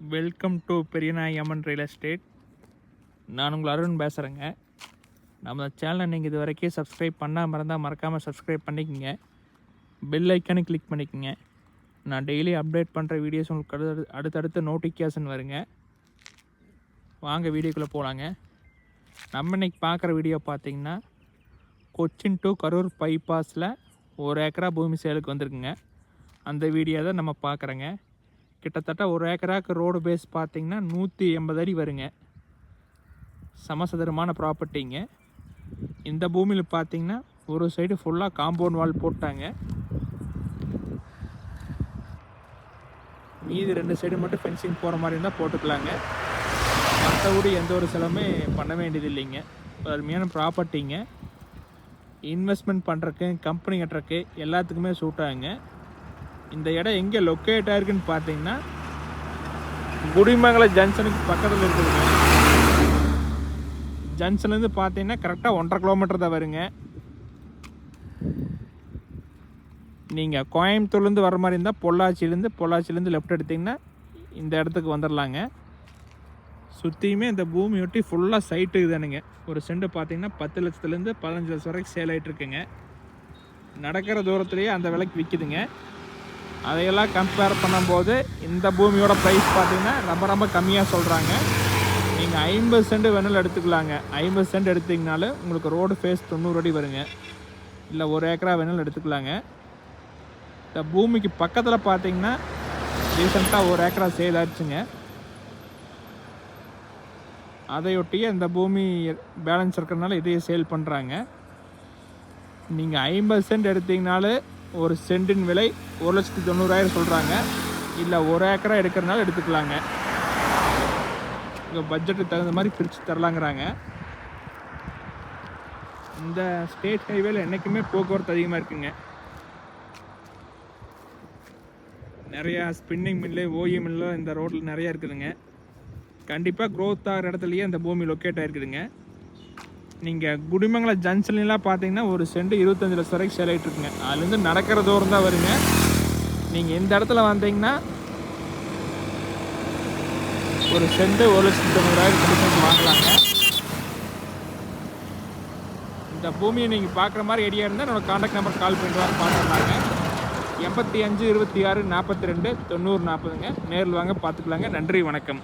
Welcome to Periyanai Amman real estate நான் உங்கள் அருண் பேசுகிறேங்க நம்ம சேனலை நீங்கள் இது வரைக்கும் சப்ஸ்கிரைப் பண்ணாமல் இருந்தால் மறக்காமல் சப்ஸ்கிரைப் பண்ணிக்கோங்க. பெல் ஐக்கானு கிளிக் பண்ணிக்கோங்க. நான் டெய்லி அப்டேட் பண்ணுற வீடியோஸ் உங்களுக்கு அடுத்து அடுத்தடுத்து நோட்டிஃபிகேஷன் வருங்க. வாங்க வீடியோக்குள்ளே போகலாங்க நம்ம இன்னைக்கு பார்க்குற வீடியோ பார்த்தீங்கன்னா கொச்சின் டு கரூர் பைபாஸில் ஒரு ஏக்கரா பூமி சேலுக்கு வந்திருக்குங்க. அந்த வீடியோ தான் நம்ம பார்க்குறேங்க. கிட்டத்தட்ட ஒரு ஏக்கராக்கு ரோடு பேஸ் பார்த்தீங்கன்னா நூற்றி எண்பது அடி வருங்க. சமசதுரமான ப்ராப்பர்ட்டிங்க இந்த பூமியில் பார்த்தீங்கன்னா ஒரு சைடு ஃபுல்லாக காம்பவுண்ட் வால் போட்டாங்க. மீதி ரெண்டு சைடு மட்டும் ஃபென்சிங் போகிற மாதிரி இருந்தால் போட்டுக்கலாங்க. மற்றபடி எந்த ஒரு செலவுமே பண்ண வேண்டியது இல்லைங்க. அருமையான ப்ராப்பர்ட்டிங்க இன்வெஸ்ட்மெண்ட் பண்ணுறக்கு கம்பெனி கட்டுறக்கு எல்லாத்துக்குமே சூட் ஆகுங்க. இந்த இடம் எங்கே லொக்கேட் ஆயிருக்குன்னு பார்த்தீங்கன்னா குடிமங்கலம் ஜங்ஷனுக்கு பக்கத்தில் இருக்குதுங்க. ஜங்ஷன்லேருந்து பார்த்தீங்கன்னா கரெக்டாக ஒன்றரை கிலோமீட்டர் தான் வருங்க. நீங்கள் கோயம்புத்தூர்லேருந்து வர மாதிரி இருந்தால் பொள்ளாச்சியிலேருந்து பொள்ளாச்சியிலேருந்து லெஃப்ட் எடுத்திங்கன்னா இந்த இடத்துக்கு வந்துடலாங்க சுற்றியுமே இந்த பூமி ஒட்டி ஃபுல்லாக சைட்டு தானுங்க ஒரு செண்டு பார்த்தீங்கன்னா பத்து லட்சத்துலேருந்து பதினஞ்சு லட்சம் வரைக்கும் சேல் ஆகிட்டு இருக்குங்க நடக்கிற தூரத்துலேயே அந்த விலைக்கு விற்கிதுங்க அதையெல்லாம் கம்பேர் பண்ணும்போது இந்த பூமியோட ப்ரைஸ் பார்த்தீங்கன்னா ரொம்ப ரொம்ப கம்மியாக சொல்கிறாங்க நீங்கள் ஐம்பது சென்ட் வேணாலும் எடுத்துக்கலாங்க. ஐம்பது சென்ட் எடுத்தீங்கனாலும் உங்களுக்கு ரோடு ஃபேஸ் தொண்ணூறு அடி வருங்க. இல்லை ஒரு ஏக்கரா வேணாலும் எடுத்துக்கலாங்க. இந்த பூமிக்கு பக்கத்தில் பார்த்தீங்கன்னா ரீசெண்டாக ஒரு ஏக்கரா சேல் ஆச்சுங்க அதையொட்டியே இந்த பூமி பேலன்ஸ் இருக்கிறதுனால இதையே சேல் பண்ணுறாங்க நீங்கள் ஐம்பது சென்ட் எடுத்திங்கனாலும் ஒரு சென்டின் விலை ஒரு லட்சத்தி தொண்ணூறாயிரம் சொல்கிறாங்க இல்லை ஒரு ஏக்கராக எடுக்கிறனால எடுத்துக்கலாங்க. இங்கே பட்ஜெட்டுக்கு தகுந்த மாதிரி பிரித்து தரலாங்கிறாங்க. இந்த ஸ்டேட் ஹைவேல என்றைக்குமே போக்குவரத்து அதிகமாக இருக்குங்க. நிறையா ஸ்பின்னிங் மில்லு ஓஏ மில்லு இந்த ரோட்டில் நிறையா இருக்குதுங்க. கண்டிப்பாக க்ரோத் ஆகிற இடத்துலையே அந்த பூமி லொக்கேட் ஆகிருக்குதுங்க நீங்கள் குடிமங்கலம் ஜங்ஷன்லாம் பார்த்தீங்கன்னா ஒரு செண்டு இருபத்தஞ்சு லட்சம் வரைக்கும் சேல் ஆகிட்டு இருக்குங்க. அதுலேருந்து நடக்கிற தூரம் தான் வருங்க. நீங்கள் இந்த இடத்துல வந்தீங்கன்னா ஒரு செண்டு ஒரு லட்சத்தி தொண்ணூறாயிரம் கொடுத்து வாங்கலாங்க. இந்த பூமியை நீங்கள் பார்க்குற மாதிரி ஏரியா இருந்தால் என்னோடய காண்டாக்ட் நம்பர் கால் பண்ணிட்டு வாங்க பார்த்துக்கலாங்க எண்பத்தி அஞ்சு இருபத்தி ஆறு நாற்பத்தி ரெண்டு தொண்ணூறு நாற்பதுங்க நேரில் வாங்க பார்த்துக்கலாங்க நன்றி வணக்கம்.